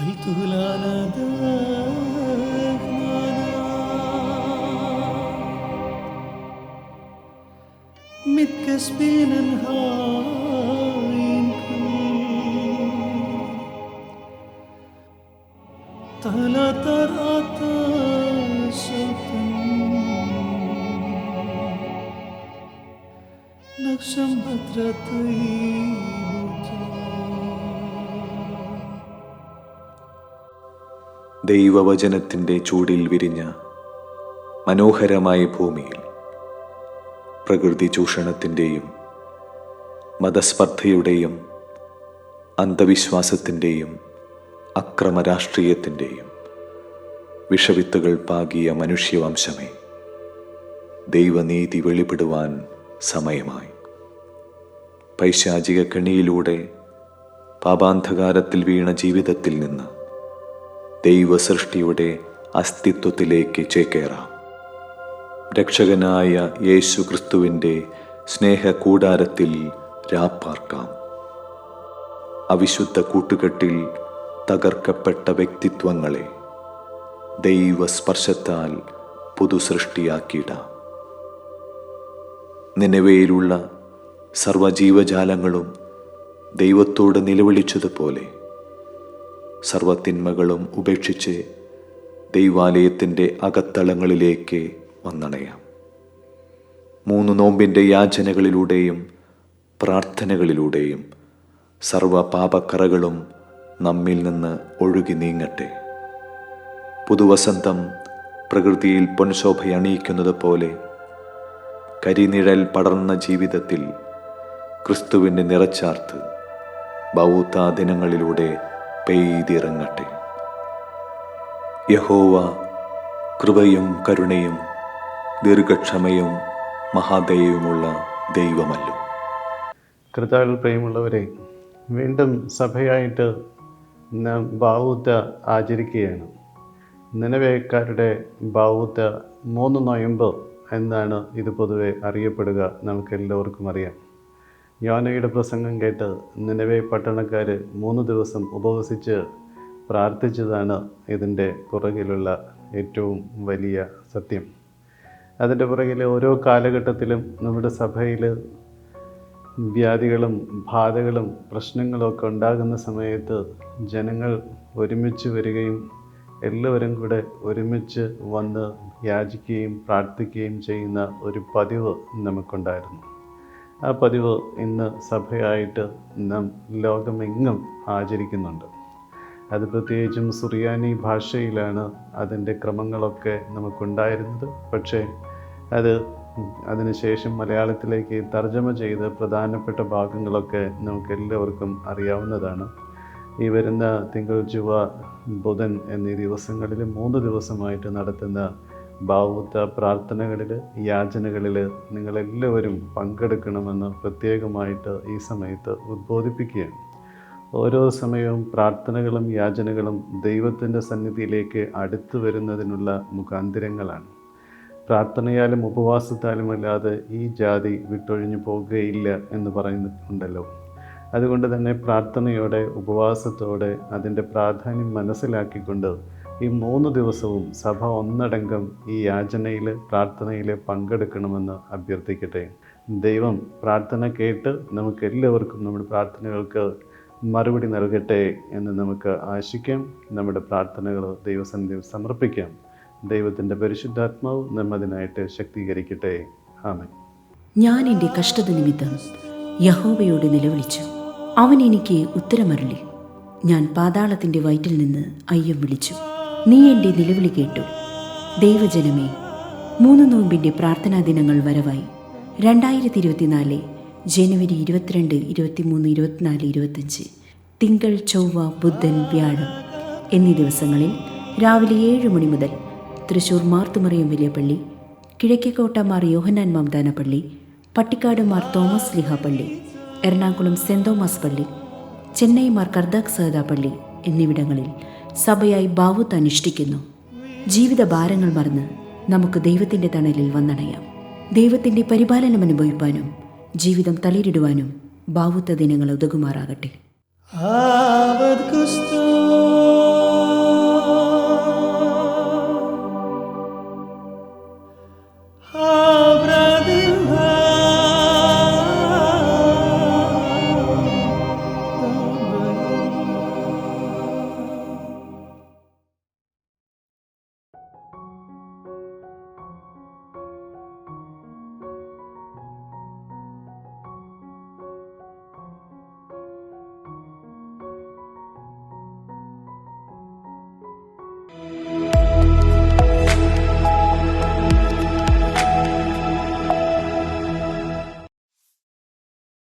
سألته العنى دفننا متكسبين نهارينكم طالع طرقات صوتنا نقشم بدرتين ദൈവവചനത്തിന്റെ ചൂടിൽ വിരിഞ്ഞ മനോഹരമായ ഭൂമിയിൽ പ്രകൃതി ചൂഷണത്തിന്റെയും മതസ്പർദ്ധയുടെയും അന്ധവിശ്വാസത്തിന്റെയും അക്രമരാഷ്ട്രീയത്തിന്റെയും വിഷവിത്തുകൾ പാകിയ മനുഷ്യവംശമേ ദൈവനീതി വെളിപ്പെടുവാൻ സമയമായി. പൈശാചിക കെണിയിലൂടെ പാപാന്ധകാരത്തിൽ വീണ ജീവിതത്തിൽ നിന്ന് ദൈവസൃഷ്ടിയുടെ അസ്തിത്വത്തിലേക്ക് ചേക്കേറാം. രക്ഷകനായ യേശു ക്രിസ്തുവിന്റെ സ്നേഹകൂടാരത്തിൽ രാപ്പാർക്കാം. അവിശുദ്ധ കൂട്ടുകെട്ടിൽ തകർക്കപ്പെട്ട വ്യക്തിത്വങ്ങളെ ദൈവസ്പർശത്താൽ പുതുസൃഷ്ടിയാക്കിയിടാം. നിലവയിലുള്ള സർവജീവജാലങ്ങളും ദൈവത്തോട് നിലവിളിച്ചതുപോലെ സർവത്തിന്മകളും ഉപേക്ഷിച്ച് ദൈവാലയത്തിന്റെ അകത്തളങ്ങളിലേക്ക് വന്നണയാം. മൂന്ന് നോമ്പിന്റെ യാചനകളിലൂടെയും പ്രാർത്ഥനകളിലൂടെയും സർവ പാപക്കറകളും നമ്മിൽ നിന്ന് ഒഴുകി നീങ്ങട്ടെ. പുതുവസന്തം പ്രകൃതിയിൽ പൊൻശോഭയണിയിക്കുന്നത് പോലെ കരിനിഴൽ പടർന്ന ജീവിതത്തിൽ ക്രിസ്തുവിന്റെ നിറച്ചാർത്ത് ബൗത്ത ദിനങ്ങളിലൂടെ പെയ്തിറങ്ങട്ടെ. യഹോവ കൃപയും കരുണയും ദീർഘക്ഷമയും മഹാദയവുമുള്ള ദൈവമല്ലോ. കർത്താവിൽ പ്രിയമുള്ളവരെ വീണ്ടും സഭയായിട്ട് ബാവുത്ത ആചരിക്കുകയാണ്. നിലവേക്കാരുടെ ബാവൂത്ത മൂന്ന് നൊയമ്പ് എന്നാണ് ഇത് പൊതുവെ അറിയപ്പെടുക. നമുക്കെല്ലാവർക്കും അറിയാം. യോനയുടെ പ്രസംഗം കേട്ട് നിലവെ പട്ടണക്കാർ മൂന്ന് ദിവസം ഉപവസിച്ച് പ്രാർത്ഥിച്ചതാണ് ഇതിന്റെ പുറകിലുള്ള ഏറ്റവും വലിയ സത്യം. അതിന്റെ പുറകിൽ ഓരോ കാലഘട്ടത്തിലും നമ്മുടെ സഭയിൽ വ്യാധികളും ബാധകളും പ്രശ്നങ്ങളൊക്കെ ഉണ്ടാകുന്ന സമയത്ത് ജനങ്ങൾ ഒരുമിച്ച് വരികയും എല്ലാവരും കൂടെ ഒരുമിച്ച് വന്ന് യാചിക്കുകയും പ്രാർത്ഥിക്കുകയും ചെയ്യുന്ന ഒരു പതിവ് നമുക്കുണ്ടായിരുന്നു. ആ പതിവ് ഇന്ന് സഭയായിട്ട് നാം ലോകമെങ്ങും ആചരിക്കുന്നുണ്ട്. അത് പ്രത്യേകിച്ചും സുറിയാനി ഭാഷയിലാണ് അതിന്റെ ക്രമങ്ങളൊക്കെ നമുക്കുണ്ടായിരുന്നത്. പക്ഷേ അത് അതിനുശേഷം മലയാളത്തിലേക്ക് തർജമ ചെയ്ത് പ്രധാനപ്പെട്ട ഭാഗങ്ങളൊക്കെ നമുക്ക് എല്ലാവർക്കും അറിയാവുന്നതാണ്. ഈ വരുന്ന തിങ്കൾ ചുവ ബുധൻ എന്നീ ദിവസങ്ങളിൽ മൂന്ന് ദിവസമായിട്ട് നടത്തുന്ന ഭാവുത്ത പ്രാർത്ഥനകളിൽ യാചനകളിൽ നിങ്ങളെല്ലാവരും പങ്കെടുക്കണമെന്ന് പ്രത്യേകമായിട്ട് ഈ സമയത്ത് ഉദ്ബോധിപ്പിക്കുകയാണ്. ഓരോ സമയവും പ്രാർത്ഥനകളും യാചനകളും ദൈവത്തിന്റെ സന്നിധിയിലേക്ക് അടുത്തു വരുന്നതിനുള്ള മുഖാന്തിരങ്ങളാണ്. പ്രാർത്ഥനയാലും ഉപവാസത്താലും അല്ലാതെ ഈ ജാതി വിട്ടൊഴിഞ്ഞു പോകുകയില്ല എന്ന് പറയുന്നുണ്ടല്ലോ. അതുകൊണ്ട് തന്നെ പ്രാർത്ഥനയോടെ ഉപവാസത്തോടെ അതിന്റെ പ്രാധാന്യം മനസ്സിലാക്കിക്കൊണ്ട് ഈ മൂന്ന് ദിവസവും സഭ ഒന്നടങ്കം ഈ യാചനയിൽ പ്രാർത്ഥനയിൽ പങ്കെടുക്കണമെന്ന് അഭ്യർത്ഥിക്കട്ടെ. ദൈവം പ്രാർത്ഥന കേട്ട് നമുക്ക് എല്ലാവർക്കും നമ്മുടെ പ്രാർത്ഥനകൾക്ക് മറുപടി നൽകട്ടെ എന്ന് നമുക്ക് ആശിക്കാം. നമ്മുടെ പ്രാർത്ഥനകൾ ദൈവസന്നിധി സമർപ്പിക്കാം. ദൈവത്തിന്റെ പരിശുദ്ധാത്മാവ് നമ്മതിനായിട്ട് ശക്തീകരിക്കട്ടെ. ആമൻ. ഞാൻ എന്റെ കഷ്ടത നിമിത്തം യഹോവയോട് നിലവിളിച്ചു. അവൻ എനിക്ക് ഉത്തരമരുളി. ഞാൻ പാതാളത്തിന്റെ വയറ്റിൽ നിന്ന് അയ്യം വിളിച്ചു. നീ എന്റെ നിലവിളി കേട്ടു. ദൈവജനമേ മൂന്ന് നോമ്പിന്റെ പ്രാർത്ഥനാ ദിനങ്ങൾ വരവായി. രണ്ടായിരത്തി ഇരുപത്തിനാല് ജനുവരി ഇരുപത്തിരണ്ട് ഇരുപത്തിമൂന്ന് ഇരുപത്തിനാല് ഇരുപത്തഞ്ച് തിങ്കൾ ചൊവ്വ ബുധൻ വ്യാഴം എന്നീ ദിവസങ്ങളിൽ രാവിലെ ഏഴ് മണി മുതൽ തൃശൂർ മാർത്തുമറിയം വലിയ പള്ളി കിഴക്കേക്കോട്ട മാർ യോഹന്നാൻ മംദാന പള്ളി പട്ടിക്കാട് മാർ തോമസ് ലിഹ പള്ളി എറണാകുളം സെന്റ് തോമസ് പള്ളി ചെന്നൈ മാർ കർദാക് സഹദ പള്ളി എന്നിവിടങ്ങളിൽ സഭയായി ഭാവത്ത് അനുഷ്ഠിക്കുന്നു. ജീവിത ഭാരങ്ങൾ മറന്ന് നമുക്ക് ദൈവത്തിന്റെ തണലിൽ വന്നണയാം ദൈവത്തിന്റെ പരിപാലനം അനുഭവിപ്പാനും ജീവിതം തളിരിടുവാനും ബാവുത്ത ദിനങ്ങൾ ഉതകുമാറാകട്ടെ